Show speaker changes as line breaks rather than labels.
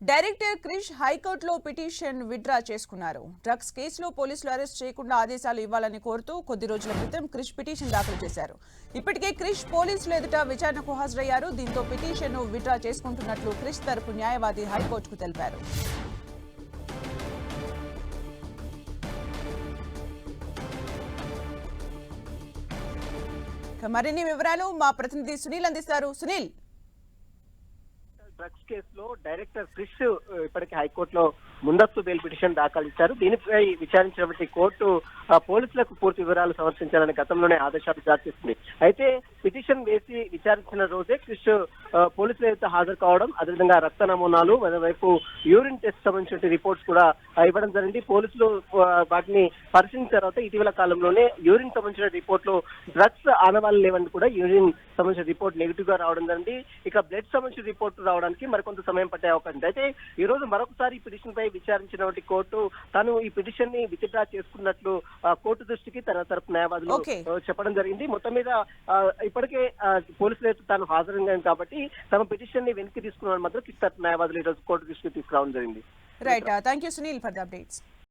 Director Krish హైకోర్టులో petition withdraw చేసుకున్నారు. Drugs కేసులో పోలీసులు అరెస్ట్ చేయకుండా ఆదేశాలు ఇవ్వాలని కోరుతూ కొద్ది రోజుల క్రితం క్రిష్ పిటిషన్ దాఖలు చేశారు. ఇప్పటికే క్రిష్ పోలీసులు ఎదుట విచారణకు హాజరయ్యారు. దీంతో పిటిషన్ విత్డ్రా చేసుకుంటున్నట్లు క్రిష్ తరపు న్యాయవాది హైకోర్టుకు తెలిపారు. మరిన్ని వివరాలు మా ప్రతినిధి సునీల్ అందిస్తారు. సునీల్!
డ్రగ్స్ కేసులో డైరెక్టర్ క్రిష్ ఇప్పటికి హైకోర్టులో ముందస్తు బెయిల్ పిటిషన్ దాఖలు ఇచ్చారు దీనిపై విచారించినటువంటి కోర్టు పోలీసులకు పూర్తి వివరాలు సమర్పించాలని గతంలోనే ఆదేశాలు జారీ చేసింది. అయితే పిటిషన్ వేసి విచారించిన రోజే క్రిష్ పోలీసుల ఎదుట హాజరు కావడం అదేవిధంగా రక్త నమూనాలు మరోవైపు యూరిన్ టెస్ట్ సంబంధించిన రిపోర్ట్స్ కూడా ఇవ్వడం జరిగింది. పోలీసులు వాటిని పరిశీలించిన తర్వాత ఇటీవల కాలంలోనే యూరిన్ సంబంధించిన రిపోర్ట్లో డ్రగ్స్ ఆనవాళ్ళు లేవని కూడా యూరిన్ సంబంధించిన రిపోర్ట్ నెగిటివ్గా రావడం జరిగింది. ఇక బ్లడ్ సంబంధించిన రిపోర్ట్ రావడానికి మరికొంత సమయం పట్టే అవకాశం అయితే ఈ రోజు మరొకసారి పిటిషన్ పై విచారించినటువంటి కోర్టు తాను ఈ పిటిషన్ని విత్డ్రా చేసుకున్నట్లు కోర్టు దృష్టికి తన తరపు న్యాయవాదులు చెప్పడం జరిగింది. మొత్తం మీద ఇప్పటికే పోలీసులు అయితే తాను హాజరైంది కాబట్టి తమ పిటిషన్ని వెనక్కి తీసుకున్నాను మాత్రం కిస్ తరపు న్యాయవాదులు ఈ రోజు కోర్టు దృష్టికి తీసుకురావడం జరిగింది.
Right thank you Sunil for the updates